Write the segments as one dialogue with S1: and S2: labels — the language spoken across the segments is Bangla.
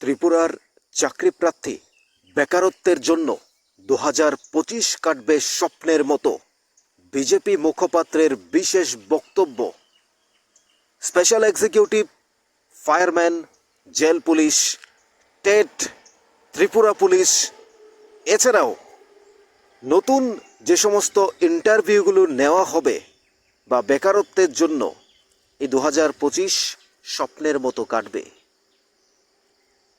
S1: ত্রিপুরার চাকরিপ্রার্থী বেকারত্বের জন্য দু হাজার পঁচিশ কাটবে স্বপ্নের মতো বিজেপি মুখপাত্রের বিশেষ বক্তব্য। Special executive, fireman, jail police, TET, Tripura police, এছাড়াও নতুন যে সমস্ত ইন্টারভিউগুলো নেওয়া হবে বা বেকারত্বের জন্য এই দু হাজার পঁচিশ স্বপ্নের মতো কাটবে।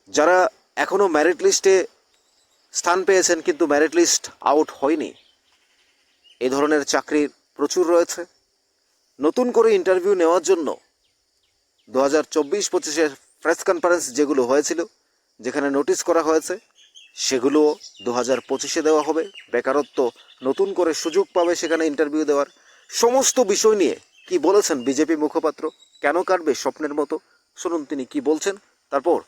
S1: যারা এখনও ম্যারিট লিস্টে স্থান পেয়েছেন কিন্তু ম্যারিট লিস্ট আউট হয়নি এই ধরনের চাকরির প্রচুর রয়েছে। নতুন করে ইন্টারভিউ নেওয়ার জন্য দু হাজার চব্বিশ পঁচিশের প্রেস কনফারেন্স যেগুলো হয়েছিল, যেখানে নোটিশ করা হয়েছে, সেগুলোও দু হাজার পঁচিশে দেওয়া হবে। বেকারত্ব নতুন করে সুযোগ পাবে সেখানে ইন্টারভিউ দেওয়ার। সমস্ত বিষয় নিয়ে কি বলেছেন বিজেপি মুখপাত্র? কেন কাটবে স্বপ্নের মতো? শুনুন তিনি কি বলছেন। তারপর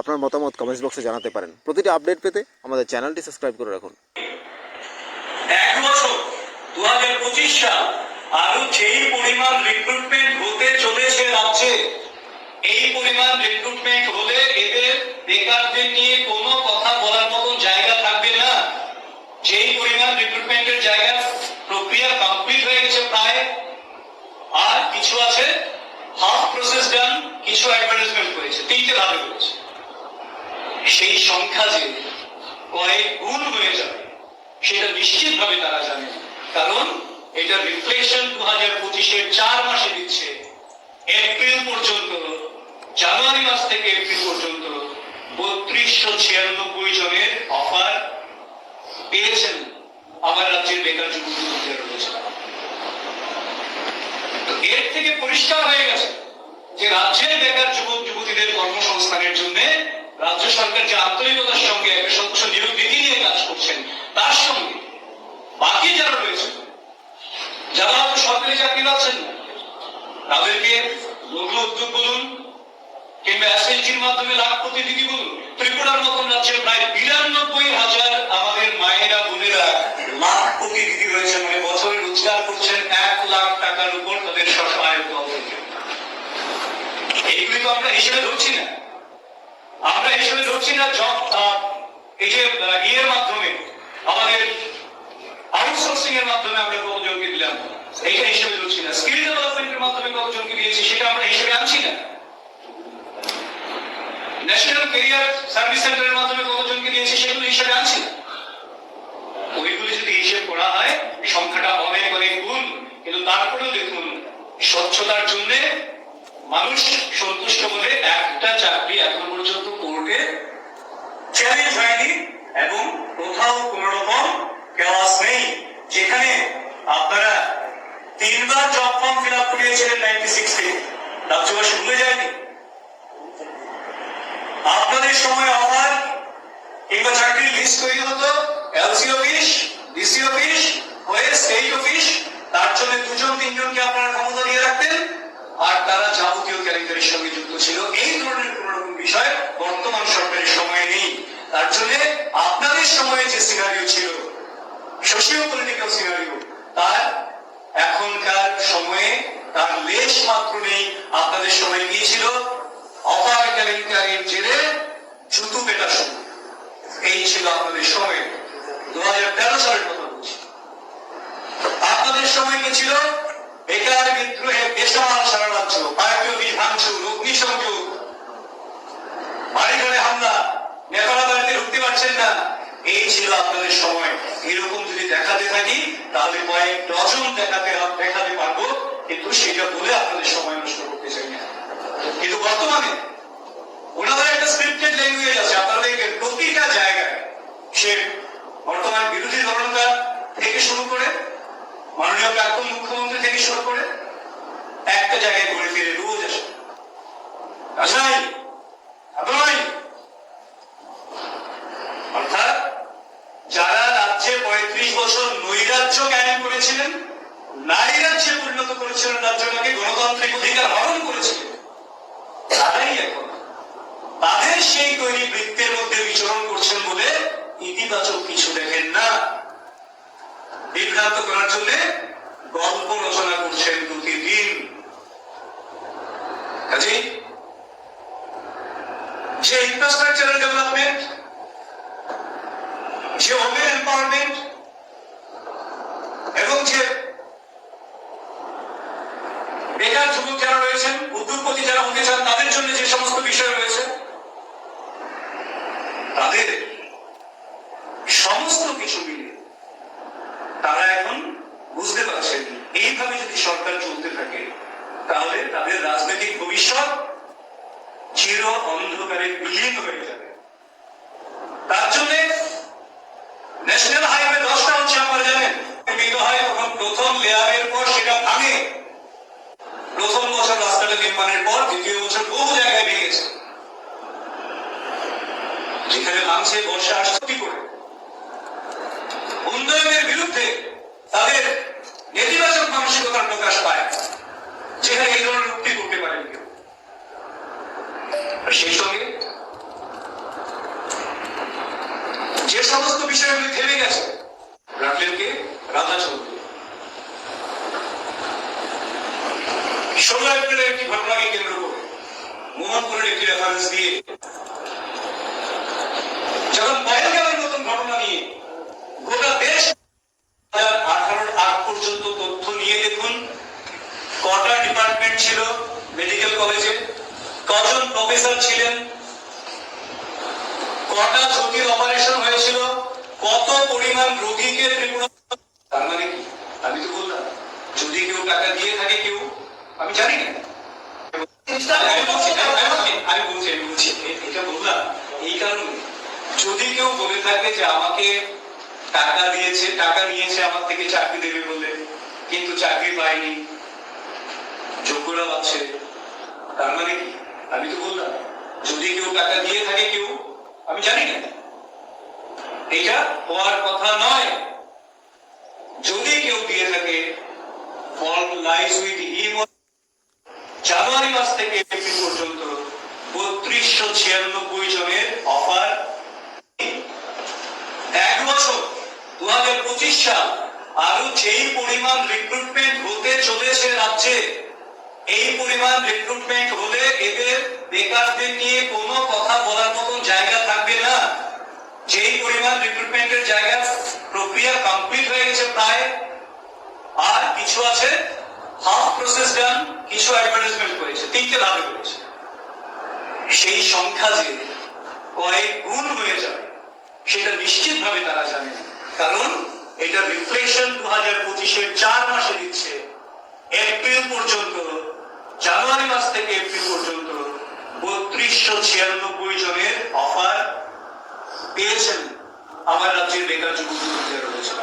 S1: আপনার মতামত কমেন্টস বক্সে জানাতে পারেন। প্রতিটি আপডেট পেতে আমাদের চ্যানেলটি সাবস্ক্রাইব করে রাখুন।
S2: এক বছর দু হাজার পঁচিশ সাল আরও যেই পরিমাণ রিক্রুটমেন্ট হতে চলেছে রাজ্যে, এই পরিমাণ রিক্রুটমেন্ট হলে এদের বেকারদের নিয়ে কোনো কথা বলার মতো জায়গা থাকবে না। যেই পরিমাণ রিক্রুটমেন্টের জায়গা প্রক্রিয়া কমপ্লিট হয়ে গেছে প্রায়, আর কিছু আছে হাফ প্রসেস ডান কিছু অ্যাডভার্টাইজমেন্ট করেছে তিনটে ভাবে করেছে সেই সংখ্যা যে কয়েক গুণ হয়ে যাবে, সেটা নিশ্চিতভাবে তারা জানে। কারণ এটা রিফ্লেকশন দু হাজার পঁচিশের চার মাসে দিচ্ছে। এপ্রিল পর্যন্ত জানুয়ারি মাস থেকে এপ্রিল পর্যন্ত বত্রিশশো ছিয়ানব্বই জনের অফার পেয়েছেন। আমার রাজ্যের বেকার যুবক যুবতীরা রয়েছে এর থেকে পরিষ্কার হয়ে গেছে যে রাজ্যের বেকার যুবক যুবতীদের কর্মসংস্থানের জন্য রাজ্য সরকার যে আন্তরিকতার সঙ্গে একটা স্বচ্ছ নিয়োগ নিয়ে কাজ করছেন, তার সঙ্গে বাকি যারা রয়েছে, যারা হয়তো সরকারি চাকরি পাচ্ছেন তাদেরকে লঘু উদ্যোগ বলুন কিংবা এসএলজির মাধ্যমে লাখ প্রতিনিধি বলুন, ত্রিপুরার মতন রাজ্যে প্রায় বিরানব্বই হাজার আমাদের মায়েরা, বোনেরা লাখ প্রতিনিধি রয়েছে মানে বছরে রোজগার করছেন এক লাখ টাকার উপর তাদের দল থেকে এইগুলি তো আমরা হিসেবে ধরছি না। আমরা হিসেবে ধরছি না জব এই যে ইয়ের মাধ্যমে, আমাদের আউটসোর্সিং এর মাধ্যমে আমরা কতজনকে দিলাম এইটা হিসেবে ধরছি না। স্কিল ডেভেলপমেন্টের মাধ্যমে কতজনকে দিয়েছি, সেটা আমরা হিসেবে আনছি না। ন্যাশনাল ক্যারিয়ার সার্ভিস সেন্টারের মাধ্যমে কতজনকে দিয়েছি, সেগুলো হিসেবে আনছি না। ওইগুলি যদি হিসেব করা হয়, সংখ্যাটা অনেক অনেক গুণ, কিন্তু তারপরেও দেখুন, স্বচ্ছতার জন্য মানুষ সন্তুষ্ট বলে একটা চাকরি এখন পর্যন্ত কোর্টে চ্যালেঞ্জ হয়নি এবং কোথাও কোন রকম ক্লাস নেই। যেখানে আপনারা তিনবার জব ফর্ম ফিল আপ করিয়েছিলেন নাইনটি সিক্সটি রাজ্যবাসী ভুলে যায়নি। আপনাদের সময় অফার, কিংবা চাকরির লিস্ট তৈরি হতো এলসি অফিস ডিসি অফিস হয়ে স্টেট অফিস তার জন্য দুজন, তিনজনকে আপনারা ক্ষমতা দিয়ে রাখতেন। আর তারা ক্যালেন্ডারের সঙ্গে যুক্ত ছিল। এই ধরনের কোন রকম বিষয় বর্তমান সরকারের সময়ে নেই। তার জন্য আপনাদের সময়ে যে সিনারিও ছিল সোশিও পলিটিক্যাল সিনারিও তার এখনকার সময়ে তার লেশ মাত্র নেই, আপনাদের সময় গিয়েছিল। অপার কেলেঙ্কারির জেরে জুতু পেটা শুরু। এই ছিল আপনাদের সময়। দু হাজার তেরো সালের কথা বলছি। আপনাদের সময় কি ছিল? বেকার বিদ্রোহে বেসামাল আপনাদের সময়। এরকম যদি দেখাতে থাকি, তাহলে কয়েক ডজন দেখাতে দেখাতে পারব, কিন্তু সেটা বলে আপনাদের সময় নষ্ট করতে চাই না। কিন্তু বর্তমানে ওনাদের একটা স্ক্রিপ্টেড ল্যাঙ্গুয়েজ আছে, আপনারা দেখবেন, প্রতিটা জায়গায় সে বর্তমান বিরোধী দলনেতা থেকে শুরু করে, মাননীয় প্রাক্তন মুখ্যমন্ত্রী থেকে শুরু করে, একটা জায়গায় ঘুরে ফিরে রোজ আসে। আসাই সেই তৈরি বৃত্তের মধ্যে বিচরণ করছেন বলে ইতিবাচক কিছু দেখেন না। বিভ্রান্ত করার জন্য গল্প রচনা করছেন প্রতিদিন। কাজে যে ইনফ্রাস্ট্রাকচারাল ডেভেলপমেন্ট যে ওমেন এম্পাওয়ারমেন্ট এবং যে বেকার যুবক যারা রয়েছেন, উদ্যোগপতি যারা হতে চান, তাদের জন্য যে সমস্ত বিষয় রয়েছে তাদের সমস্ত কিছু মিলে তারা এখন বুঝতে পারছেন এইভাবে যদি সরকার চলতে থাকে তাহলে তাদের রাজনৈতিক ভবিষ্যৎ চির অন্ধকারে বিলীন হয়ে যাবে। তার জন্য ন্যাশনাল হাইওয়ে দশটা হচ্ছে আপনারা জানেন? নির্মিত হয় তখন প্রথম লেয়ারের পর সেটা ভাঙে। প্রথম বছর রাস্তাটা নির্মাণের পর দ্বিতীয় বছর বহু জায়গায় ভেঙেছে যেখানে ভাঙছে, বর্ষা আসছে, কি করে? উন্নয়নের বিরুদ্ধে তাদের নেতিবাচক মানসিকতার প্রকাশ পায়। যেখানে এই ধরনের উক্তি করতে পারেন কেউ। সেই সঙ্গে যে সমস্ত বিষয়গুলি থেমে গেছে রাখলেন কে রাধা চৌধুরী ষোলো একটি ঘটনাকে কেন্দ্র করে মোহনপুরের একটি রেফারেন্স দিয়ে পরিমাণ রোগীকে তার মানে কি? আমি তো বললাম যদি কেউ টাকা দিয়ে থাকে কেউ আমি জানি আমি বলছি, আমি- বলছি, এটা বললাম। এই কারণে যদি কেউ বলে থাকে যে আমাকে টাকা দিয়েছে টাকা নিয়েছে আমার থেকে চাকরি দেবে বলে কিন্তু চাকরি পায়নি যোগ্যরা পাচ্ছে তার মানে কি? আমি তো বললাম যদি কেউ টাকা দিয়ে থাকে কেউ আমি জানি না। এটা হওয়ার কথা নয় যদি কেউ দিয়ে থাকে ফল লাইস উইথ হিম জানুয়ারি মাস থেকে এপ্রিল পর্যন্ত বত্রিশশো ছিয়ানব্বই জনের অফার এক বছর দু হাজার পঁচিশ সাল। আরও যেই পরিমাণ রিক্রুটমেন্ট হতে চলেছে রাজ্যে, এই পরিমাণ রিক্রুটমেন্ট হলে এদের বেকারদের নিয়ে কোনো কথা বলার মতন জায়গা থাকবে না। যেই পরিমাণ রিক্রুটমেন্টের জায়গা প্রক্রিয়া কমপ্লিট হয়ে গেছে প্রায়, আর কিছু আছে হাফ প্রসেস ডান কিছু অ্যাডভার্টাইজমেন্ট করেছে, তিনটে ধাপে করেছে। সেই সংখ্যা যে কয়েক গুণ হয়ে যাবে, সেটা নিশ্চিতভাবে তারা জানে কারণ এটা রিফ্লেকশন দু হাজার পঁচিশের চার মাসে দিচ্ছে। এপ্রিল পর্যন্ত জানুয়ারি মাস থেকে এপ্রিল পর্যন্ত বত্রিশশো ছিয়ানব্বই জনের অফার পেয়েছেন আমার রাজ্যের বেকার যুবক রয়েছে।